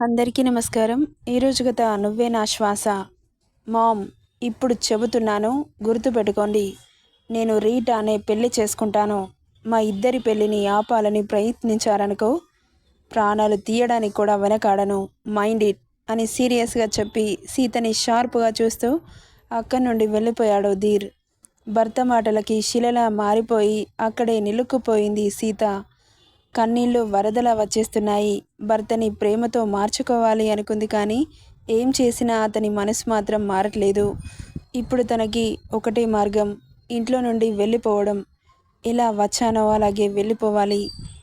అందరికీ నమస్కారం. ఈరోజు గత నువ్వే నా శ్వాస. మామ్ ఇప్పుడు చెబుతున్నాను గుర్తుపెట్టుకోండి. నేను రీట్ అనే పెళ్ళి చేసుకుంటాను. మా ఇద్దరి పెళ్ళిని ఆపాలని ప్రయత్నించారనుకో ప్రాణాలు తీయడానికి కూడా వెనకాడను. మైండ్ ఇట్ అని సీరియస్గా చెప్పి సీతని షార్ప్గా చూస్తూ అక్కడి నుండి వెళ్ళిపోయాడు ధీర్. భర్త మాటలకి శిలలా మారిపోయి అక్కడే నిలుక్కుపోయింది సీత. కన్నీళ్ళు వరదలా వచ్చేస్తున్నాయి. భర్తని ప్రేమతో మార్చుకోవాలి అనుకుంది కానీ ఏం చేసినా అతని మనసు మాత్రం మారట్లేదు. ఇప్పుడు తనకి ఒకటే మార్గం ఇంట్లో నుండి వెళ్ళిపోవడం. ఇలా వచ్చానో అలాగే వెళ్ళిపోవాలి.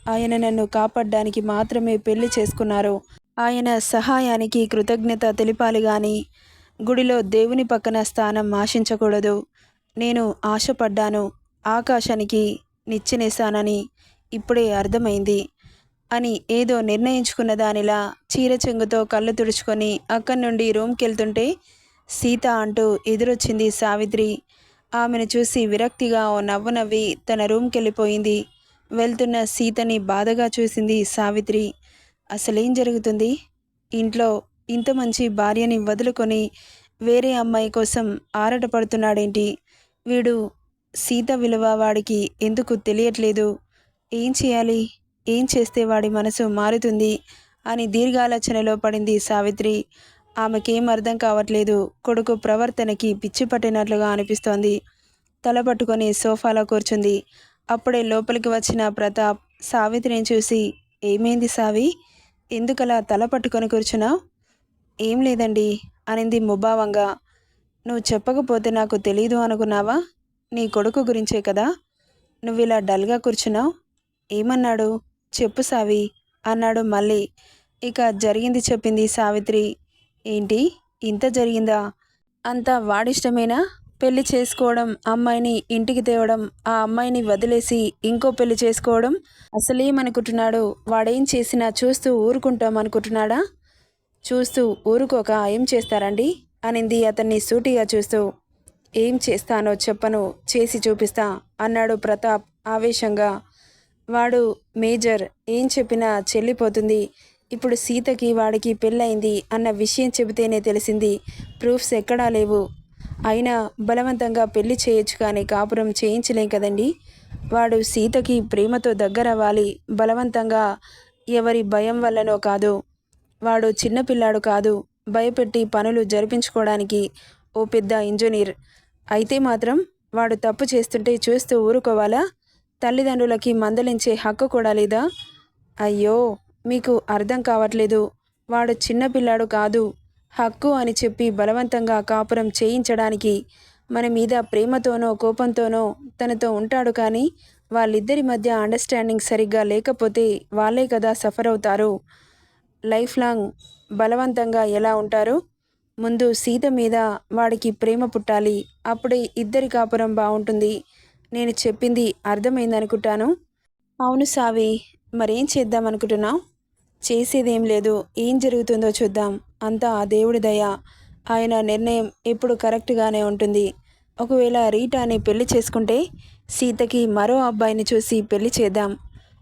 ఆయన నన్ను కాపాడడానికి మాత్రమే పెళ్ళి చేసుకున్నారు. ఆయన సహాయానికి కృతజ్ఞత తెలిపాలి కానీ గుడిలో దేవుని పక్కన స్థానం ఆశించకూడదు. నేను ఆశపడ్డాను. ఆకాశానికి నిచ్చినేశానని ఇప్పుడే అర్థమైంది అని ఏదో నిర్ణయించుకున్న దానిలా చీర చెంగుతో కళ్ళు తుడుచుకొని అక్కడి నుండి రూమ్కి వెళ్తుంటే సీత అంటూ ఎదురొచ్చింది సావిత్రి. ఆమెను చూసి విరక్తిగా ఓ నవ్వు నవ్వి తన రూమ్కి వెళ్ళిపోయింది వెళ్తున్న సీతని బాధగా చూసింది సావిత్రి. అసలేం జరుగుతుంది? ఇంట్లో ఇంత మంచి భార్యని వదులుకొని వేరే అమ్మాయి కోసం ఆరాటపడుతున్నాడేంటి? వీడు సీత విలువ వాడికి ఎందుకు తెలియట్లేదు? ఏం చేయాలి? ఏం చేస్తే వాడి మనసు మారుతుంది? అని దీర్ఘాలోచనలో పడింది సావిత్రి. ఆమెకేం అర్థం కావట్లేదు. కొడుకు ప్రవర్తనకి పిచ్చి పట్టినట్లుగా అనిపిస్తోంది. తల పట్టుకొని సోఫాలో కూర్చుంది. అప్పుడే లోపలికి వచ్చిన ప్రతాప్ సావిత్రిని చూసి ఏమైంది సావి? ఎందుకలా తల పట్టుకొని కూర్చున్నావు? ఏం లేదండి అనింది ముభావంగా. నువ్వు చెప్పకపోతే నాకు తెలీదు అనుకున్నావా? నీ కొడుకు గురించే కదా? నువ్వు ఇలా డల్గా కూర్చున్నావు? ఏమన్నాడు? చెప్పు సావి అన్నాడు మళ్ళీ. ఇక జరిగింది చెప్పింది సావిత్రి. ఏంటి? ఇంత జరిగిందా? అంతా వాడిష్టమేనా? పెళ్ళి చేసుకోవడం అమ్మాయిని ఇంటికి తేవడం ఆ అమ్మాయిని వదిలేసి ఇంకో పెళ్ళి చేసుకోవడం అసలేమనుకుంటున్నాడు వాడేం చేసినా చూస్తూ ఊరుకుంటాం అనుకుంటున్నాడా? చూస్తూ ఊరుకోక ఏం చేస్తారండి? అనింది అతన్ని సూటిగా చూస్తూ. ఏం చేస్తానో చెప్పను చేసి చూపిస్తా అన్నాడు ప్రతాప్ ఆవేశంగా. వాడు మేజర్ ఏం చెప్పినా చెల్లిపోతుంది. ఇప్పుడు సీతకి వాడికి పెళ్ళయింది అన్న విషయం చెబితేనే తెలిసింది. ప్రూఫ్స్ ఎక్కడా లేవు. అయినా బలవంతంగా పెళ్ళి చేయొచ్చు కానీ కాపురం చేయించలేం కదండి. వాడు సీతకి ప్రేమతో దగ్గరవ్వాలి. బలవంతంగా ఎవరి భయం వల్లనో కాదు. వాడు చిన్నపిల్లాడు కాదు. భయపెట్టి పనులు జరిపించుకోవడానికి ఓ పెద్ద ఇంజనీర్. అయితే మాత్రం వాడు తప్పు చేస్తుంటే చూస్తూ ఊరుకోవాలా? తల్లిదండ్రులకి మందలించే హక్కు కూడా లేదా? అయ్యో మీకు అర్థం కావట్లేదు. వాడు చిన్నపిల్లాడు కాదు. హక్కు అని చెప్పి బలవంతంగా కాపురం చేయించడానికి మన మీద ప్రేమతోనో కోపంతోనో తనతో ఉంటాడు కానీ వాళ్ళిద్దరి మధ్య అండర్స్టాండింగ్ సరిగ్గా లేకపోతే వాళ్ళే కదా సఫర్ అవుతారు. లైఫ్ లాంగ్ బలవంతంగా ఎలా ఉంటారు? ముందు సీత మీద వాడికి ప్రేమ పుట్టాలి. అప్పుడే ఇద్దరి కాపురం బాగుంటుంది. నేను చెప్పింది అర్థమైందనుకుంటాను. అవును సావి మరేం చేద్దాం అనుకుంటున్నావు చేసేదేం లేదు. ఏం జరుగుతుందో చూద్దాం. అంతా ఆ దేవుడి దయ. ఆయన నిర్ణయం ఎప్పుడు కరెక్ట్గానే ఉంటుంది. ఒకవేళ రీటాని పెళ్ళి చేసుకుంటే సీతకి మరో అబ్బాయిని చూసి పెళ్ళి చేద్దాం.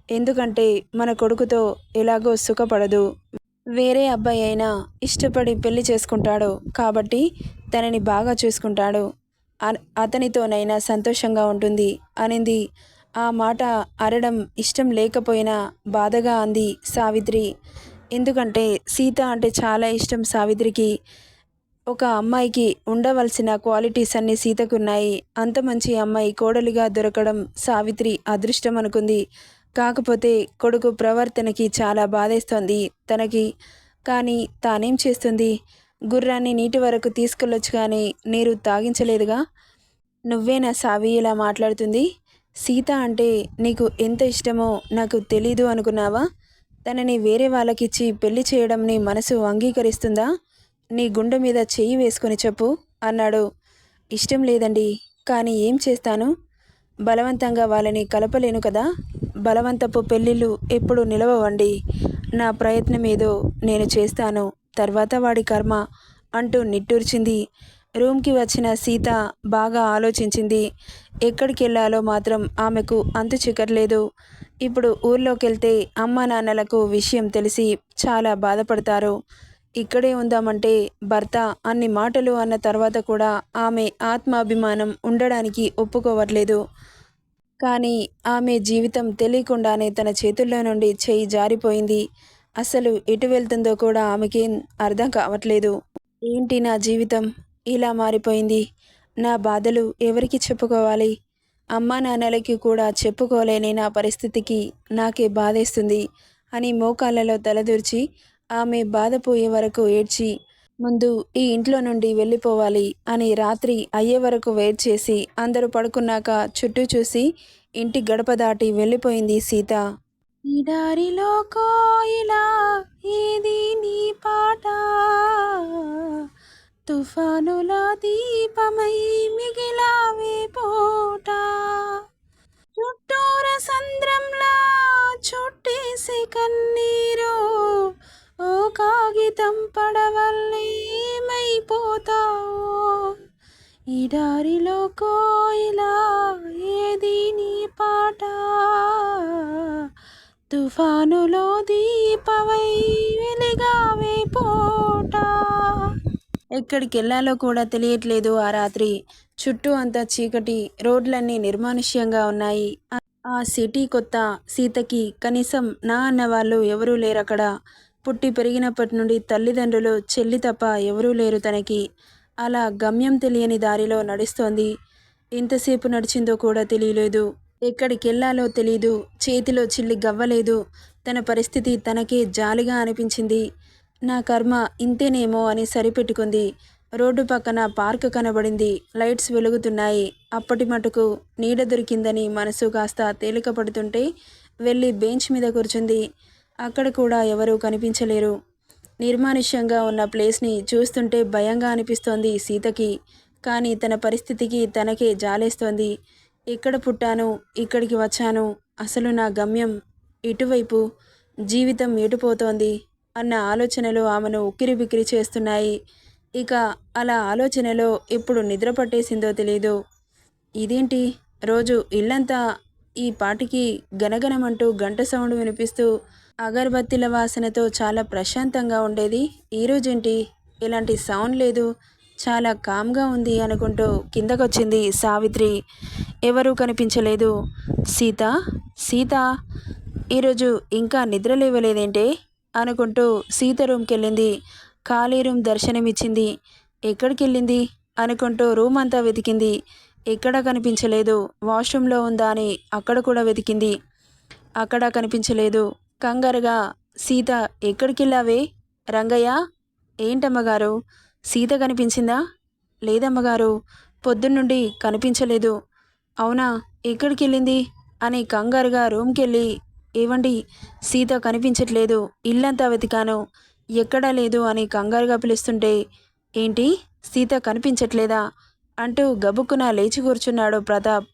ఎందుకంటే మన కొడుకుతో ఎలాగో సుఖపడదు. వేరే అబ్బాయి అయినా ఇష్టపడి పెళ్ళి చేసుకుంటాడు కాబట్టి తనని బాగా చూసుకుంటాడు. అతనితోనైనా సంతోషంగా ఉంటుంది అనింది. ఆ మాట అరడం ఇష్టం లేకపోయినా బాధగా అంది సావిత్రి. ఎందుకంటే సీత అంటే చాలా ఇష్టం సావిత్రికి. ఒక అమ్మాయికి ఉండవలసిన క్వాలిటీస్ అన్ని సీతకున్నాయి. అంత మంచి అమ్మాయి కోడలిగా దొరకడం సావిత్రి అదృష్టం అనుకుంది. కాకపోతే కొడుకు ప్రవర్తనకి చాలా బాధేస్తోంది తనకి. కానీ తానేం చేస్తుంది? గుర్రాన్ని నీటి వరకు తీసుకెళ్ళొచ్చు కానీ నీరు తాగించలేదుగా. నువ్వేనా సావి ఇలా మాట్లాడుతుంది. సీత అంటే నీకు ఎంత ఇష్టమో నాకు తెలీదు అనుకున్నావా? తనని వేరే వాళ్ళకిచ్చి పెళ్ళి చేయడం నీ మనసు అంగీకరిస్తుందా? నీ గుండె మీద చెయ్యి వేసుకుని చెప్పు అన్నాడు. ఇష్టం లేదండి కానీ ఏం చేస్తాను? బలవంతంగా వాళ్ళని కలపలేను కదా. బలవంతపు పెళ్ళిళ్ళు ఎప్పుడు నిలవవండి. నా ప్రయత్నం ఏదో నేను చేస్తాను. తర్వాత వాడి కర్మ అంటూ నిట్టూర్చింది. రూమ్కి వచ్చిన సీత బాగా ఆలోచించింది. ఎక్కడికి వెళ్ళాలో మాత్రం ఆమెకు అంతు చిక్కర్లేదు ఇప్పుడు ఊర్లోకి వెళ్తే అమ్మ నాన్నలకు విషయం తెలిసి చాలా బాధపడతారు. ఇక్కడే ఉందామంటే భర్త అన్ని మాటలు అన్న తర్వాత కూడా ఆమె ఆత్మాభిమానం ఉండడానికి ఒప్పుకోవట్లేదు. కానీ ఆమె జీవితం తెలియకుండానే తన చేతుల్లో నుండి చేయి జారిపోయింది. అసలు ఎటు వెళ్తుందో కూడా ఆమెకేం అర్థం కావట్లేదు. ఏంటి నా జీవితం? ఇలా మారిపోయింది. నా బాధలు ఎవరికి చెప్పుకోవాలి? అమ్మా నాన్నలకి కూడా చెప్పుకోలేని నా పరిస్థితికి నాకే బాధేస్తుంది అని మోకాళ్ళలో తలదూర్చి ఆమె బాధపోయే వరకు ఏడ్చి ముందు ఈ ఇంట్లో నుండి వెళ్ళిపోవాలి అని రాత్రి అయ్యే వరకు వెయిట్ చేసి అందరూ పడుకున్నాక చుట్టూ చూసి ఇంటి గడప దాటి వెళ్ళిపోయింది సీత. ఈ కోయిలా ఏది నీ పాట. తుఫానుల దీపమై మిగిలావే పోట. చుట్టూర సంద్రంలా చుట్టేసి కన్నీరు ఓ కాగితం పడవల్లేమైపోతావు ఈ దారిలో కోయిలా ఏది నీ పాట? తుఫానులో దీపవై వెలిగావే పోట. ఎక్కడికి వెళ్ళాలో కూడా తెలియట్లేదు ఆ రాత్రి. చుట్టూ అంతా చీకటి రోడ్లన్నీ నిర్మానుష్యంగా ఉన్నాయి. ఆ- ఆ సిటీ కొత్త సీతకి కనీసం నా అన్న వాళ్ళు ఎవరూ లేరు అక్కడ పుట్టి పెరిగినప్పటి నుండి తల్లిదండ్రులు చెల్లి తప్ప ఎవరూ లేరు తనకి. అలా గమ్యం తెలియని దారిలో నడుస్తోంది. ఎంతసేపు నడిచిందో కూడా తెలియలేదు. ఎక్కడికి వెళ్ళాలో తెలీదు. చేతిలో చిల్లి గవ్వలేదు. తన పరిస్థితి తనకే జాలిగా అనిపించింది. నా కర్మ ఇంతేనేమో అని సరిపెట్టుకుంది. రోడ్డు పక్కన పార్క్ కనబడింది. లైట్స్ వెలుగుతున్నాయి. అప్పటి మటుకు నీడ దొరికిందని మనసు కాస్త తేలికపడుతుంటే వెళ్ళి బెంచ్ మీద కూర్చుంది. అక్కడ కూడా ఎవరూ కనిపించలేరు. నిర్మానుష్యంగా ఉన్న ప్లేస్ని చూస్తుంటే భయంగా అనిపిస్తోంది సీతకి. కానీ తన పరిస్థితికి తనకే జాలేస్తోంది. ఎక్కడ పుట్టాను ఇక్కడికి వచ్చాను. అసలు నా గమ్యం ఇటువైపు జీవితం ఎటుపోతోంది అన్న ఆలోచనలు ఆమెను ఉక్కిరిబిక్కిరి చేస్తున్నాయి. ఇక అలా ఆలోచనలో ఎప్పుడు నిద్ర పట్టేసిందో తెలియదు ఇదేంటి? రోజు ఇల్లంతా ఈ పాటికి గనగనమంటూ గంట సౌండ్ వినిపిస్తూ అగరబత్తిల వాసనతో చాలా ప్రశాంతంగా ఉండేది. ఈరోజేంటి ఇలాంటి సౌండ్ లేదు. చాలా కామ్గా ఉంది అనుకుంటూ కిందకొచ్చింది సావిత్రి. ఎవరూ కనిపించలేదు. సీత సీత ఈరోజు ఇంకా నిద్ర లేవలేదేంటే? అనుకుంటూ సీత రూమ్కి వెళ్ళింది ఖాళీ రూమ్ దర్శనమిచ్చింది. ఎక్కడికి వెళ్ళింది అనుకుంటూ రూమ్ అంతా వెతికింది. ఎక్కడా కనిపించలేదు. వాష్రూమ్లో ఉందా అని అక్కడ కూడా వెతికింది. అక్కడ కనిపించలేదు. కంగారుగా సీత ఎక్కడికి వెళ్ళావే రంగయ్య ఏంటమ్మగారు? సీత కనిపించిందా? లేదమ్మగారు పొద్దున్నుండి కనిపించలేదు. అవునా ఎక్కడికి వెళ్ళింది అని కంగారుగా రూమ్కి వెళ్ళి ఏవండి సీత కనిపించట్లేదు ఇల్లంతా వెతికాను ఎక్కడా లేదు అని కంగారుగా పిలుస్తుంటే ఏంటి సీత కనిపించట్లేదా? అంటూ గబుక్కున లేచి కూర్చున్నాడు ప్రతాప్.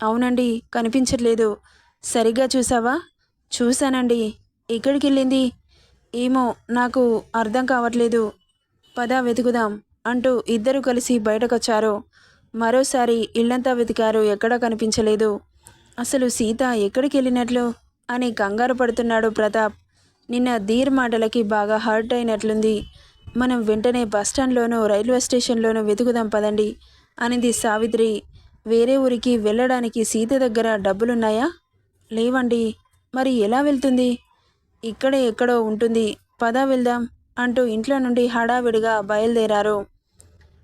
అవునండి కనిపించట్లేదు. సరిగ్గా చూసావా చూశానండి. ఎక్కడికి వెళ్ళింది ఏమో నాకు అర్థం కావట్లేదు. పద వెతుకుదాం అంటూ ఇద్దరు కలిసి బయటకొచ్చారు. మరోసారి ఇల్లంతా వెతికారు ఎక్కడా కనిపించలేదు. అసలు సీత ఎక్కడికి వెళ్ళినట్లు అని కంగారు పడుతున్నాడు ప్రతాప్. నిన్న ధీర్ మాటలకి బాగా హర్ట్ అయినట్లుంది. మనం వెంటనే బస్టాండ్లోనూ రైల్వే స్టేషన్లోనూ వెతుకుదాం పదండి అనింది సావిత్రి. వేరే ఊరికి వెళ్ళడానికి సీత దగ్గర డబ్బులున్నాయా? లేవండి. మరి ఎలా వెళ్తుంది? ఇక్కడే ఎక్కడో ఉంటుంది. పదా వెళ్దాం. అంటూ ఇంట్లో నుండి హడావిడిగా బయలుదేరారు.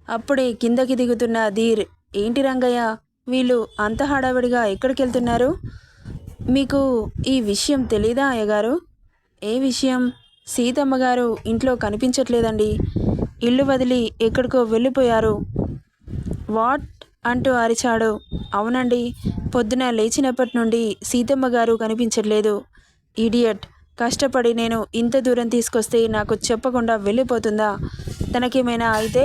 అప్పుడే కిందకి దిగుతున్న ధీర్ ఏంటి రంగయ్య వీళ్ళు అంత హడావిడిగా ఎక్కడికి వెళ్తున్నారు మీకు ఈ విషయం తెలీదా అయ్యగారు? ఏ విషయం? సీతమ్మ గారు ఇంట్లో కనిపించట్లేదండి. ఇల్లు వదిలి ఎక్కడికో వెళ్ళిపోయారు. వాట్? అంటూ అరిచాడు. అవునండి పొద్దున లేచినప్పటి నుండి సీతమ్మ గారు కనిపించట్లేదు. ఇడియట్ కష్టపడి నేను ఇంత దూరం తీసుకొస్తే నాకు చెప్పకుండా వెళ్ళిపోతుందా? తనకేమైనా అయితే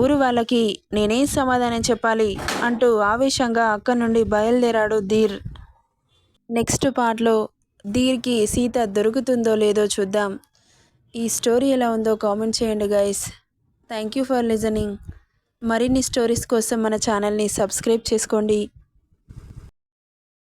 ఊరు వాళ్ళకి నేనేం సమాధానం చెప్పాలి అంటూ ఆవేశంగా అక్కడి నుండి బయలుదేరాడు ధీర్. నెక్స్ట్ పార్ట్లో ధీర్కి సీత దొరుకుతుందో లేదో చూద్దాం. ఈ స్టోరీ ఎలా ఉందో కామెంట్ చేయండి guys. Thank you for listening. మరిన్ని స్టోరీస్ కోసం మన ఛానల్ని సబ్స్క్రైబ్ చేసుకోండి.